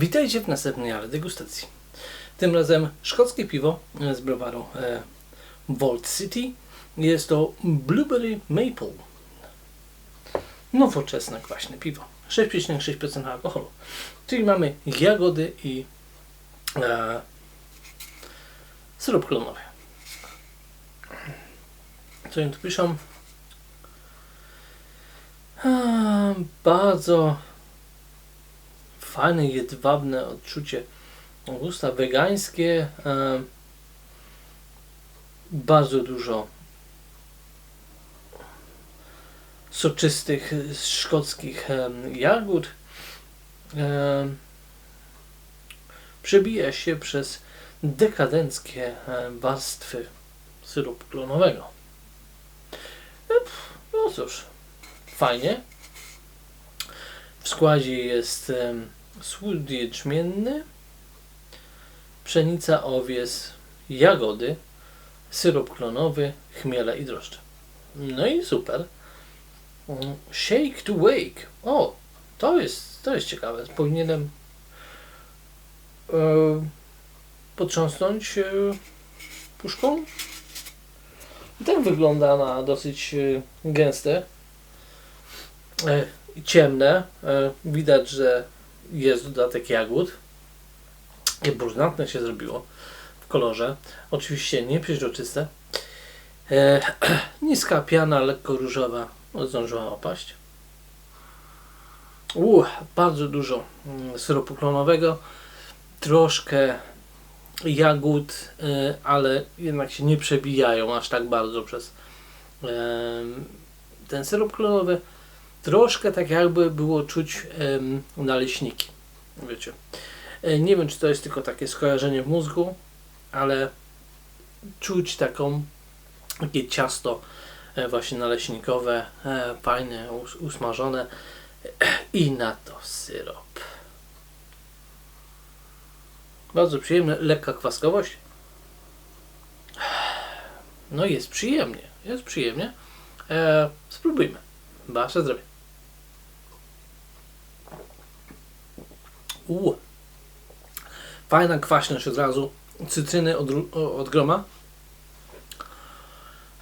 Witajcie w następnej ale degustacji. Tym razem szkockie piwo e, z browaru e, Vault City. Jest to Blueberry Maple. Nowoczesne kwaśne piwo. 6,6% alkoholu. Czyli mamy jagody i e, syrop klonowy. Co oni tu piszą? Bardzo fajne, jedwabne odczucie gusta wegańskie. Bardzo dużo soczystych szkockich jagód. Przebija się przez dekadenckie warstwy syropu klonowego. No cóż, fajnie. W składzie jest słód jęczmienny, pszenica, owies, jagody, syrop klonowy, chmiele i drożdże. No i super. Mm, Shake to wake. O, to jest, to jest ciekawe. Powinienem e, potrząsnąć e, puszką. I tak wygląda na dosyć e, gęste. I ciemne. E, widać, że jest dodatek jagód. I brunatne się zrobiło w kolorze. Oczywiście nie przeźroczyste. E, niska piana, lekko różowa, no, zdążyła opaść. Uh, bardzo dużo mm, syropu klonowego, troszkę jagód, e, ale jednak się nie przebijają aż tak bardzo przez ten syrop klonowy. Troszkę tak jakby było czuć em, naleśniki, wiecie. E, nie wiem, czy to jest tylko takie skojarzenie w mózgu, ale czuć taką, takie ciasto e, właśnie naleśnikowe, e, fajne, us, usmażone i na to syrop. Bardzo przyjemne, lekka kwaskowość. No jest przyjemnie, jest przyjemnie. Spróbujmy. Wasze zdrowie. Uuu. Fajna kwaśność od razu. Cytryny od, od groma.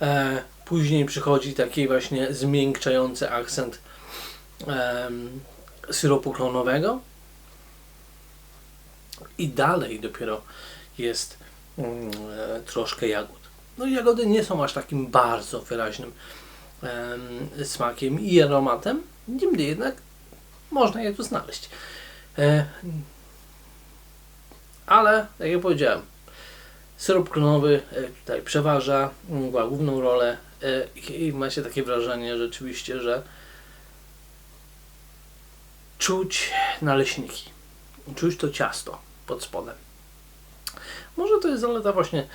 E, później przychodzi taki właśnie zmiękczający akcent em, syropu klonowego. I dalej dopiero jest mm, e, troszkę jagód. No jagody nie są aż takim bardzo wyraźnym em, smakiem i aromatem. Niemniej jednak można je tu znaleźć. E, ale, jak ja powiedziałem, syrop klonowy e, tutaj przeważa, m, ma główną rolę e, i ma się takie wrażenie rzeczywiście, że czuć naleśniki, czuć to ciasto pod spodem. Może to jest zaleta właśnie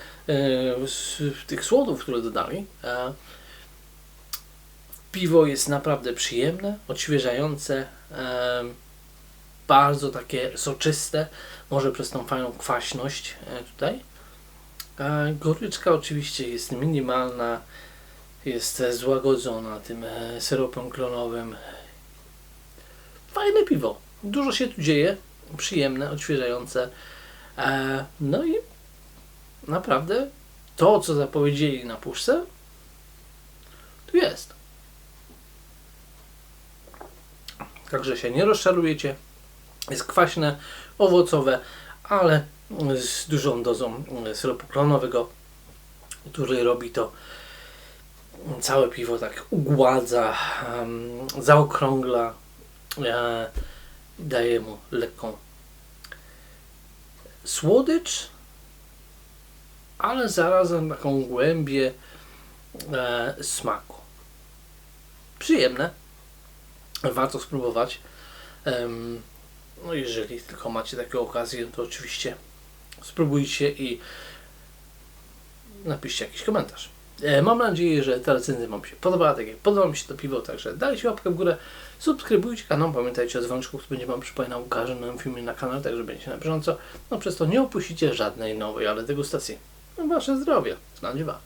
tych słodów, które dodali. Piwo jest naprawdę przyjemne, odświeżające, bardzo takie soczyste, może przez tą fajną kwaśność e, tutaj. E, Goryczka oczywiście jest minimalna, jest złagodzona tym e, syropem klonowym. Fajne piwo, dużo się tu dzieje, przyjemne, odświeżające. No i naprawdę to, co zapowiedzieli na puszce, tu jest. Także się nie rozczarujecie. Jest kwaśne, owocowe, ale z dużą dozą mm, syropu klonowego, który robi to całe piwo tak ugładza, zaokrągla, e, daje mu lekką słodycz, ale zarazem taką głębię e, smaku. Przyjemne warto spróbować. No jeżeli tylko macie taką okazję, to oczywiście spróbujcie i napiszcie jakiś komentarz. E, Mam nadzieję, że ta recenzja Wam się podobała, tak jak podoba mi się to piwo, także dajcie łapkę w górę, subskrybujcie kanał, pamiętajcie o dzwoneczku, który będzie Wam przypominał o każdym nowym filmie na kanale, także będziecie na bieżąco. No przez to nie opuścicie żadnej nowej, ale degustacji. No, wasze zdrowie. Na dziwa.